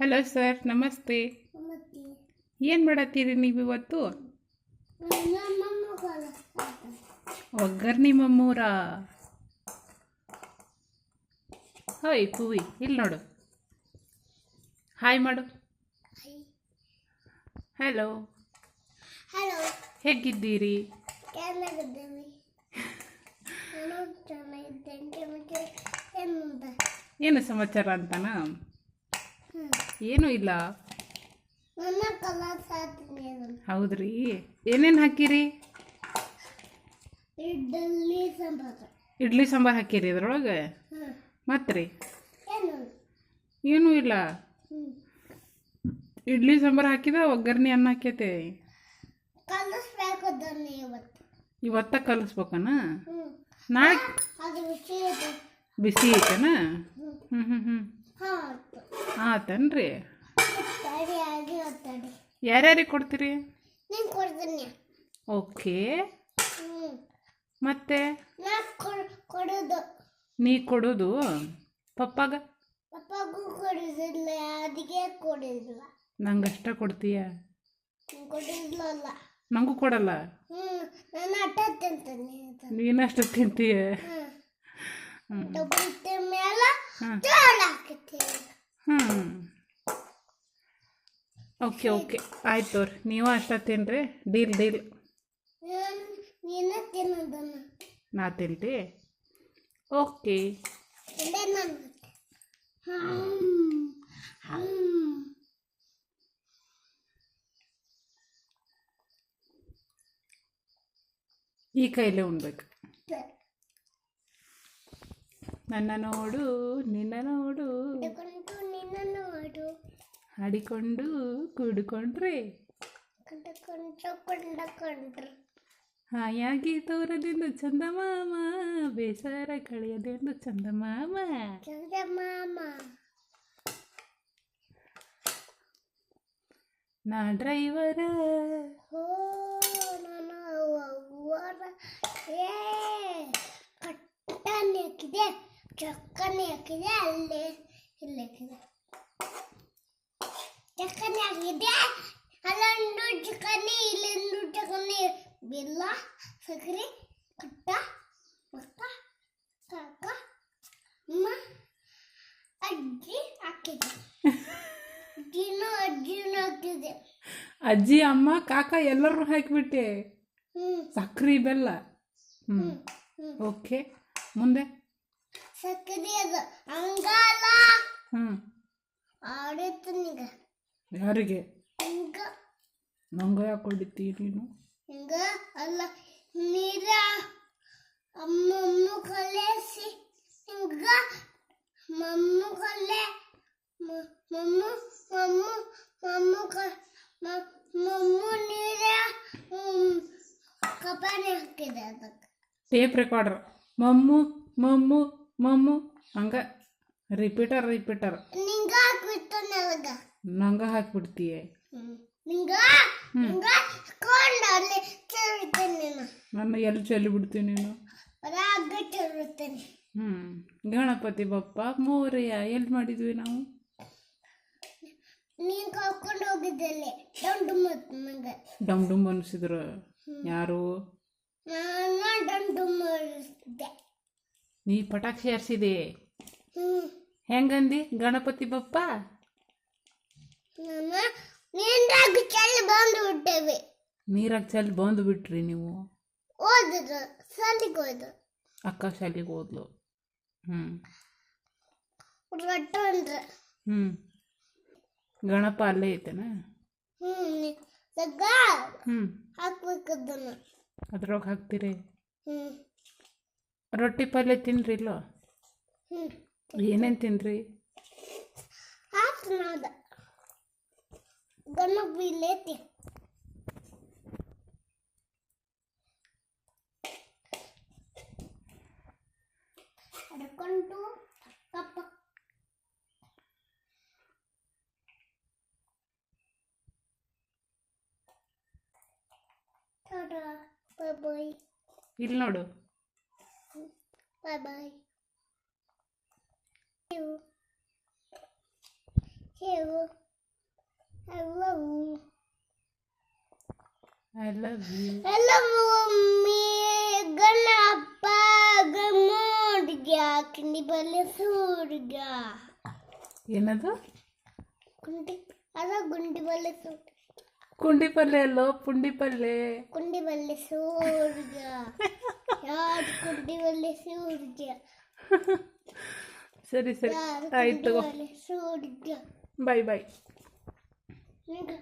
Hello sir ನಮಸ್ತೆ. ಏನು ಮಾಡತ್ತೀರಿ ನೀವು ಇವತ್ತು? ಒಗ್ಗರ್ಣಿ ಮಮ್ಮೂರ. ಹೋಯ್ ಪೂವಿ ಇಲ್ಲಿ ನೋಡು. ಹಾಯ್ ಮಾಡು. ಹಲೋ. ಹಲೋ. ಹೇಗಿದ್ದೀರಿ? ಏನು ಸಮಾಚಾರ ಅಂತನಾ? ಏನೂ ಇಲ್ಲ? ಹೌದ್ರಿ. ಏನೇನು ಹಾಕಿರಿ? ಇಡ್ಲಿ ಸಾಂಬಾರ್. ಇಡ್ಲಿ ಸಾಂಬಾರು ಹಾಕಿರಿ ಅದ್ರೊಳಗೆ? ಮತ್ತೆ ರೀ ಏನು? ಇಲ್ಲ. ಇಡ್ಲಿ ಸಾಂಬಾರು ಹಾಕಿದ ಒಗ್ಗರಣೆ ಅನ್ನ ಹಾಕೈತೆ. ಇವತ್ತ. ಕಲಿಸ್ಬೇಕನ? ನಾಳೆ ಬಿಸಿ ಐತೆನಾ? ಹ್ಞೂ ಹ್ಞೂ ಹ್ಞೂ ಆತನ್ರಿ ಯಾರ್ಯಾರಿಗೆ ಕೊಡ್ತೀರಿ? ಓಕೆ. ಮತ್ತೆ? ನಾ ಕೊಡ್ ಕೊಡೋದು. ಪಪ್ಪಾಗ? ಪಪ್ಪಗೂ ಕೊಡೋದಿಲ್ಲ ಅದಕ್ಕೆ ಕೊಡೋದಿಲ್ಲ. ನಂಗಷ್ಟ ಕೊಡ್ತೀಯ? ಕೊಡೋದಿಲ್ಲ ನಂಗೂ ಕೊಡಲ್ಲ? ನೀನಷ್ಟು ತಿಂತೀಯ? ಮೇಲೆ ಜೋಳ ಹ್ಞೂ ಓಕೆ ಓಕೆ. ಆಯ್ತು ತೋರಿ ನೀವು ಅಷ್ಟ ತಿನ್ರಿ. Deal deal. ನಾ ತಿಂತಿ ಓಕೆ. ಈ ಕೈಲೇ ಉಣ್ಬೇಕು. ನನ್ನ ನೋಡು ನಿನ್ನ ನೋಡು. ಹಾಡಿಕೊಂಡು ಕೂಡಿಕೊಂಡ್ರೆ ಕಂಡುಕೊಂಡ್ರು ಕೊಂಡಕೊಂಡ್ರು ಹಾಯಾಗಿ ತೋರದೆಂದು ಚಂದಮಾಮ ಬೇಸರ ಕಳೆಯದೆಂದು ಚಂದಮಾಮ ಚಂದ್ರಮಾಮ ನಾ ಡ್ರೈವರ ಹೋ ನನ್ನ ಅವ್ವರ ಏ ಕಟ್ಟನೆ ಹಾಕಿದೆ ಚಕ್ಕನೆ ಹಾಕಿದೆ ಅಲ್ಲೇ ಇಲ್ಲಿ ಹಾಕಿದೆ ಆಗಿದೆ ಅಲ್ಲೊಂದು ಚಿಕನ್ ಇಲ್ಲೊಂದು ಚಿಕನ್. ಬೆಲ್ಲ ಸಕ್ಕರೆ ಕಟ್ಟ ಮಕ್ಕ ಕಾಕ ಅಮ್ಮ ಅಜ್ಜಿ ಹಾಕಿದೆ. ಅಜ್ಜಿನೂ ಅಜ್ಜಿನೂ ಹಾಕಿದೆ. ಅಜ್ಜಿ ಅಮ್ಮ ಕಾಕ ಎಲ್ಲರೂ ಹಾಕಿಬಿಟ್ಟೆ. ಸಕ್ಕರೆ ಸಕ್ರೆ ಬೆಲ್ಲ ಹ್ಞೂ ಓಕೆ. ಮುಂದೆ? ಸಕ್ಕರೆ ಅದು ಹಂಗಲ್ಲ ಹ್ಞೂ ಆಡಿತ್ತು ಯಾರಿಗೆ ಹಿಂಗ ನಂಗೆ ಯಾಕೆ ಹೊಡಿತೀಯ ನೀನು ಹಿಂಗ ಅಲ್ಲ ನೀರ ಅಮ್ಮಮ್ಮ ಕಲೇಸಿ ಹಿಂಗ ಮಮ್ಮು ಕಲೆ ಮ- ಮಮ್ಮು ಮಮ್ಮು ಮಮ್ಮು ಕ ಮ- ಮಮ್ಮು ನೀರ ಕಪಾನೆ ಹಾಕಿದೆ ಅದಕ್ಕೆ ಟೇಪ್ ರೆಕಾರ್ಡರ್ ಮಮ್ಮು ಮಮ್ಮು ಮಮ್ಮು ಹಂಗೆ ರಿಪೀಟರ್ ರಿಪೀಟರ್ ನಿಂಗ ಹಾಕ್ಬಿಟ್ಟು ನನಗ ನಂಗೆ ಹಾಕ್ಬಿಡ್ತೀಯ. ನನ್ನ ಎಲ್ಲಿ ಚೆಲ್ಲಿ ಬಿಡ್ತೀನಿ ನೀನು ಹ್ಞೂ ಗಣಪತಿ ಬಪ್ಪ ಮೋರೆಯ ಎಲ್ಲಿ ಮಾಡಿದ್ವಿ ನಾವು? ನೀನ್ ಕರ್ಕೊಂಡು ಹೋಗಿದ್ದಲ್ಲಿ ಡಮ್ ಡುಮ್ ಅನಿಸಿದ್ರು ಯಾರು? ನಾನು ದಂಡು ಮಾಡಿಸ್ದೆ ನೀ ಪಟಾಕ್ಷಿ ಹಾರಿಸಿದೆ. ಹೆಂಗಂದಿ ಗಣಪತಿ ಬಪ್ಪ? ನಾನು ನೀನ್ರಾಗ ಚೆಲ್ಲಿ ಬಂದು ಬಿಟ್ಟೇವೆ. ನೀರಾಗ ಚೆಲ್ಲಿ ಬಂದು ಬಿಟ್ರಿ ನೀವು. ಓದಿದ್ರು ಶಾಲಿಗೆ ಹೋದ್ರು ಅಕ್ಕ ಶಾಲಿಗೆ ಹೋದ್ಲು. ಹ್ಞೂ ರೊಟ್ಟ ಹ್ಞೂ ಗಣಪ ಅಲ್ಲೇ ಐತೆನ? ಹ್ಮ್ ಸಗ್ಗ ಹ್ಞೂ ಹಾಕ್ಬೇಕದನ್ನ. ಅದ್ರೊಳಗೆ ಹಾಕ್ತೀರಿ? ಹ್ಮ್. ರೊಟ್ಟಿ ಪಲ್ಯ ತಿನ್ರಿ ಇಲ್ಲೋ? ಹ್ಮ್. ಏನೇನು ತಿನ್ರಿ? ಹಾಕ್ ನಾದ ಗನ್ನ ಬೀಳೈತಿ ಅಡ್ಕೊಂಡು ಕಪ್ಪ ಟಾಟಾ ಬಾಯ್ ಬಾಯ್ ಇಲ್ಲಿ ನೋಡು ಬಾಯ್ ಬಾಯ್ you. I love you. I love you I love you, mummy Ganappa ಗಮೋಡ್ಗ ಕಿಂಡಿ ಬಲ್ಲೆ ಸೂರ್ಗ ಏನದು ಕುಂಡಿ ಅದ ಗುಂಡಿ ಬಲ್ಲೆ ಸೂರ್ ಕುಂಡಿ ಪಲ್ಯ ಅಲ್ಲೋ ಪುಂಡಿ ಪಲ್ಯ ಕುಂಡಿ ಬಲ್ಲೆ ಸೂರ್ಗ ಯಾರು ಕುಂಡಿ ಬಲ್ಲೆ ಸೂರ್ಗ ಸರಿ ಸರಿ ಯಾರು ಆಯ್ತು ಕುಂಡಿ ತಗೋ ಬಲ್ಲೆ ಸೂರ್ಗ ಬಾಯ್ ಬಾಯ್ ನಿಂಗೆ